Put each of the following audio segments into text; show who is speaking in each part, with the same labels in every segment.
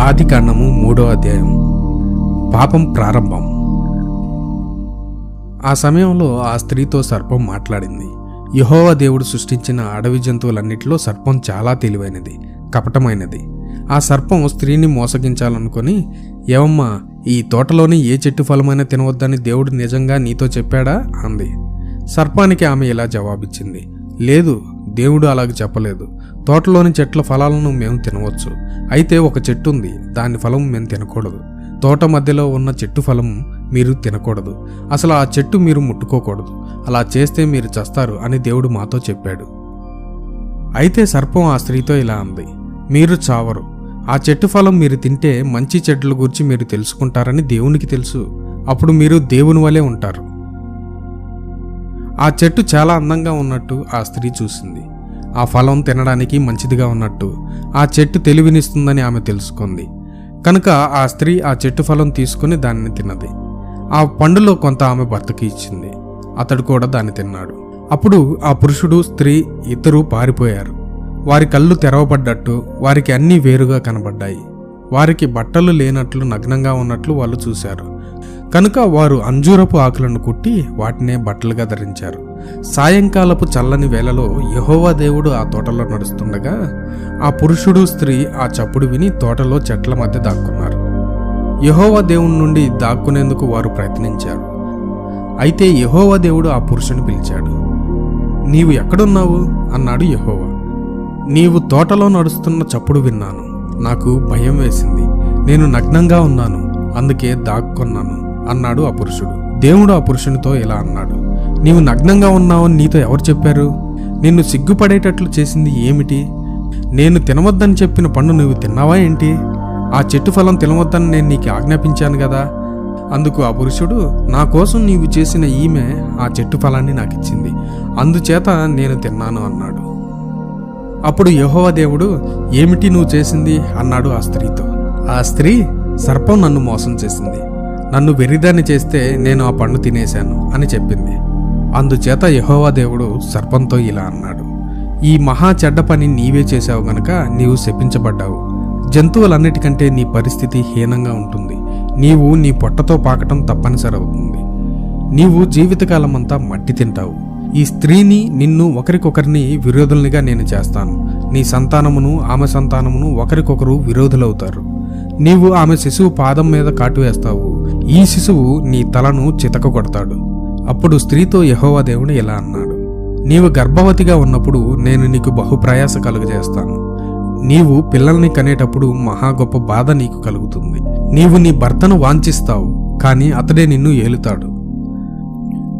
Speaker 1: ఆది కాండము మూడో అధ్యాయం పాపం ప్రారంభం. ఆ సమయంలో ఆ స్త్రీతో సర్పం మాట్లాడింది. యహోవ దేవుడు సృష్టించిన అడవి జంతువులన్నిటిలో సర్పం చాలా తెలివైనది కపటమైనది. ఆ సర్పం స్త్రీని మోసగించాలనుకొని ఏవమ్మా ఈ తోటలోని ఏ చెట్టు ఫలమైనా తినవద్దని దేవుడు నిజంగా నీతో చెప్పాడా? అంది. సర్పానికి ఆమె ఇలా జవాబిచ్చింది లేదు దేవుడు అలాగ చెప్పలేదు. తోటలోని చెట్ల ఫలాలను మేము తినవచ్చు. అయితే ఒక చెట్టు ఉంది దాని ఫలం మేము తినకూడదు. తోట మధ్యలో ఉన్న చెట్టు ఫలం మీరు తినకూడదు. అసలు ఆ చెట్టు మీరు ముట్టుకోకూడదు. అలా చేస్తే మీరు చస్తారు అని దేవుడు మాతో చెప్పాడు. అయితే సర్పం ఆ స్త్రీతో ఇలా అంది మీరు చావరు. ఆ చెట్టు ఫలం మీరు తింటే మంచి చెట్ల గురించి మీరు తెలుసుకుంటారని దేవునికి తెలుసు. అప్పుడు మీరు దేవుని వలె ఉంటారు. ఆ చెట్టు చాలా అందంగా ఉన్నట్టు ఆ స్త్రీ చూసింది. ఆ ఫలం తినడానికి మంచిదిగా ఉన్నట్టు ఆ చెట్టు తెలివినిస్తుందని ఆమె తెలుసుకుంది. కనుక ఆ స్త్రీ ఆ చెట్టు ఫలం తీసుకుని దానిని తిన్నది. ఆ పండులో కొంత ఆమె భర్తకి ఇచ్చింది. అతడు కూడా దాన్ని తిన్నాడు. అప్పుడు ఆ పురుషుడు స్త్రీ ఇద్దరూ పారిపోయారు. వారి కళ్ళు తెరవబడ్డట్టు వారికి అన్నీ వేరుగా కనబడ్డాయి. వారికి బట్టలు లేనట్లు నగ్నంగా ఉన్నట్లు వాళ్ళు చూశారు. కనుక వారు అంజూరపు ఆకులను కుట్టి వాటినే బట్టలుగా ధరించారు. సాయంకాలపు చల్లని వేళలో యహోవా దేవుడు ఆ తోటలో నడుస్తుండగా ఆ పురుషుడు స్త్రీ ఆ చప్పుడు విని తోటలో చెట్ల మధ్య దాక్కున్నారు. యహోవా దేవుని నుండి దాక్కునేందుకు వారు ప్రయత్నించారు. అయితే యహోవా దేవుడు ఆ పురుషుని పిలిచాడు నీవు ఎక్కడున్నావు? అన్నాడు యహోవా. నీవు తోటలో నడుస్తున్న చప్పుడు విన్నాను. నాకు భయం వేసింది. నేను నగ్నంగా ఉన్నాను. అందుకే దాక్కున్నాను అన్నాడు ఆ పురుషుడు. దేవుడు ఆ పురుషునితో ఇలా అన్నాడు నీవు నగ్నంగా ఉన్నావని నీతో ఎవరు చెప్పారు? నిన్ను సిగ్గుపడేటట్లు చేసింది ఏమిటి? నేను తినవద్దని చెప్పిన పండు నువ్వు తిన్నావా ఏంటి? ఆ చెట్టు ఫలం తినవద్దని నేను నీకు ఆజ్ఞాపించాను కదా. అందుకు ఆ పురుషుడు నా కోసం నీవు చేసిన ఈమె ఆ చెట్టు ఫలాన్ని నాకు ఇచ్చింది అందుచేత నేను తిన్నాను అన్నాడు. అప్పుడు యెహోవా దేవుడు ఏమిటి నువ్వు చేసింది? అన్నాడు ఆ స్త్రీతో. ఆ స్త్రీ సర్పం నన్ను మోసం చేసింది. నన్ను వెర్రిదాన్ని చేస్తే నేను ఆ పండు తినేశాను అని చెప్పింది. అందుచేత యహోవా దేవుడు సర్పంతో ఇలా అన్నాడు. ఈ మహా చెడ్డ పని నీవే చేశావు గనక నీవు శపించబడ్డావు. జంతువులన్నిటికంటే నీ పరిస్థితి హీనంగా ఉంటుంది. నీవు నీ పొట్టతో పాకటం తప్పనిసరి అవుతుంది నీవు జీవితకాలమంతా మట్టి తింటావు. ఈ స్త్రీని నిన్ను ఒకరికొకరిని విరోధుల్నిగా నేను చేస్తాను. నీ సంతానమును ఆమె సంతానమును ఒకరికొకరు విరోధులవుతారు. నీవు ఆమె శిశువు పాదం మీద కాటు వేస్తావు. ఈ శిశువు నీ తలను చితక కొడతాడు అప్పుడు స్త్రీతో యహోవా దేవుడు ఇలా అన్నాడు. నీవు గర్భవతిగా ఉన్నప్పుడు నేను నీకు బహుప్రయాస కలుగజేస్తాను. నీవు పిల్లల్ని కనేటప్పుడు మహా గొప్ప బాధ నీకు కలుగుతుంది. నీవు నీ భర్తను వాంఛిస్తావు కానీ అతడే నిన్ను ఏలుతాడు.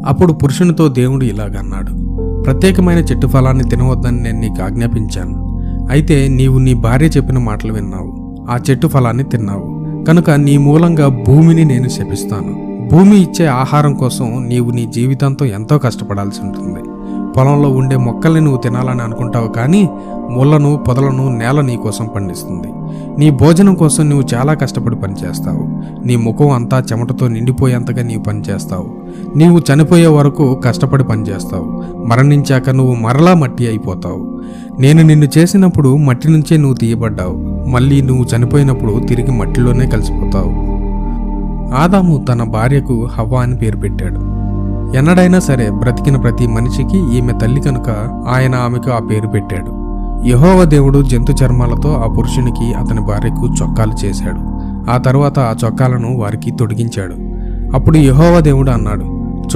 Speaker 1: అప్పుడు పురుషునితో దేవుడు ఇలాగన్నాడు. ప్రత్యేకమైన చెట్టు ఫలాన్ని తినవద్దని నేను నీకు ఆజ్ఞాపించాను. అయితే నీవు నీ భార్య చెప్పిన మాటలు విన్నావు. ఆ చెట్టు ఫలాన్ని తిన్నావు. కనుక నీ మూలంగా భూమిని నేను శపిస్తాను. భూమి ఇచ్చే ఆహారం కోసం నీవు నీ జీవితంతో ఎంతో కష్టపడాల్సి ఉంటుంది. పొలంలో ఉండే మొక్కల్ని నువ్వు తినాలని అనుకుంటావు కానీ ముళ్ళను పొదలను నేల నీ కోసం పండిస్తుంది. నీ భోజనం కోసం నువ్వు చాలా కష్టపడి పనిచేస్తావు. నీ ముఖం అంతా చెమటతో నిండిపోయేంతగా నీవు పనిచేస్తావు. నీవు చనిపోయే వరకు కష్టపడి పనిచేస్తావు. మరణించాక నువ్వు మరలా మట్టి అయిపోతావు. నేను నిన్ను చేసినప్పుడు మట్టి నుంచే నువ్వు తీయబడ్డావు. మళ్ళీ నువ్వు చనిపోయినప్పుడు తిరిగి మట్టిలోనే కలిసిపోతావు. ఆదాము తన భార్యకు హవ్వ అని పేరు పెట్టాడు. ఎన్నడైనా సరే బ్రతికిన ప్రతి మనిషికి ఈమె తల్లి కనుక ఆయన ఆమెకు ఆ పేరు పెట్టాడు. యహోవ దేవుడు జంతు చర్మాలతో ఆ పురుషునికి అతని భార్యకు చొక్కాలు చేశాడు. ఆ తరువాత ఆ చొక్కాలను వారికి తొడిగించాడు. అప్పుడు యహోవ దేవుడు అన్నాడు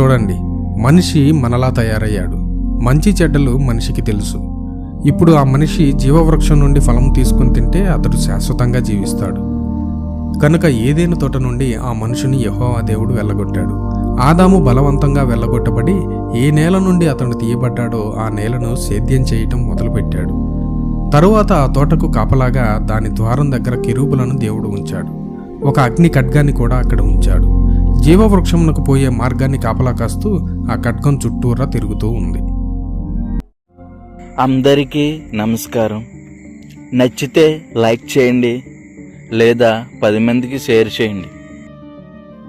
Speaker 1: చూడండి మనిషి మనలా తయారయ్యాడు. మంచి చెడ్డలు మనిషికి తెలుసు. ఇప్పుడు ఆ మనిషి జీవవృక్షం నుండి ఫలం తీసుకుని తింటే అతడు శాశ్వతంగా జీవిస్తాడు. కనుక ఏదేను తోట నుండి ఆ మనుషుని యహోవా దేవుడు వెళ్ళగొట్టాడు. ఆదాము బలవంతంగా వెళ్ళగొట్టబడి ఏ నేల నుండి అతను తీయబడ్డాడో ఆ నేలను సేద్యం చేయటం మొదలుపెట్టాడు. తరువాత ఆ తోటకు కాపలాగా దాని ద్వారం దగ్గర కెరూబులను దేవుడు ఉంచాడు. ఒక అగ్ని ఖడ్గాన్ని కూడా అక్కడ ఉంచాడు. జీవవృక్షమునకు పోయే మార్గాన్ని కాపలా కాస్తూ ఆ ఖడ్గం చుట్టూరా తిరుగుతూ ఉంది.
Speaker 2: అందరికీ నమస్కారం. నచ్చితే లైక్ చేయండి లేదా పది మందికి షేర్ చేయండి.